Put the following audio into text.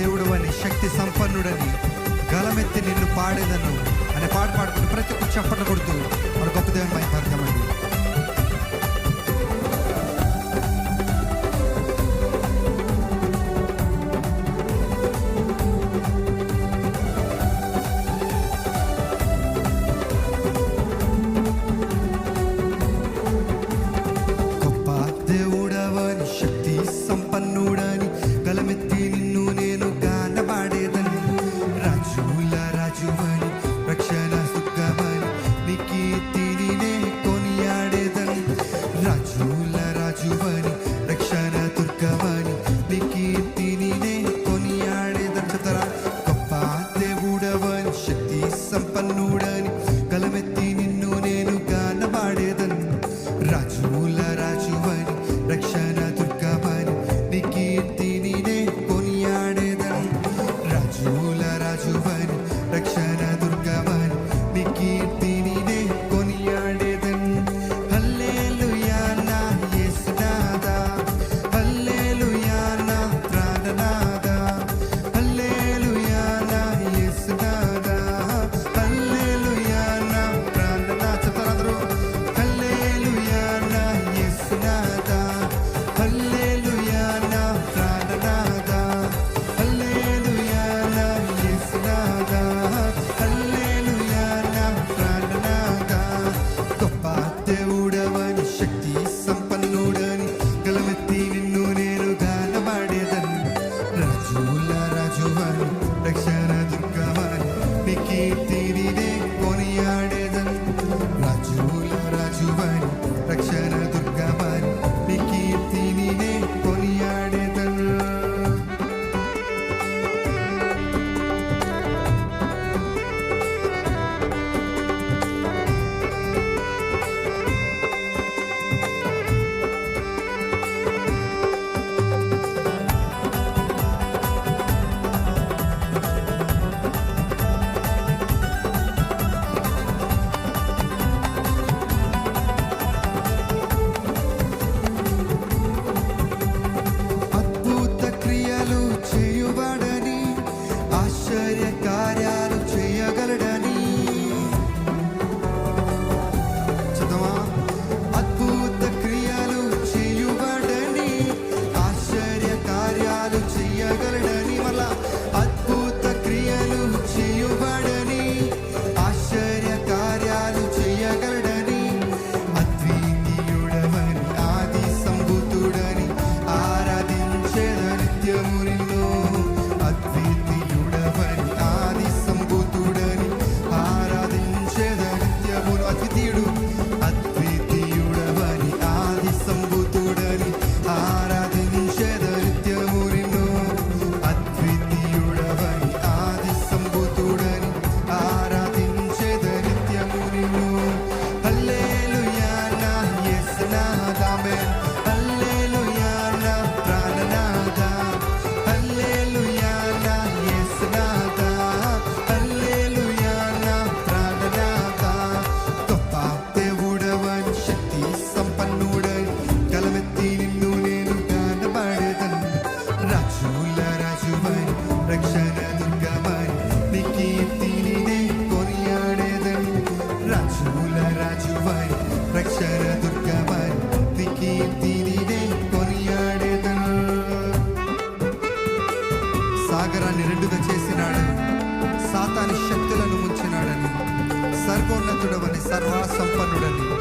దేవుడు అని శక్తి సంపన్నుడని గలమెత్తి నిన్ను పాడేదను అనే పాట పాడుకుంటూ ప్రతి ఒక్క చెప్పట కొడుతూ మన గొప్ప దేవుని మైపడతామండి దేవుడవని శక్తి yum సర్వాసంపన్నుడని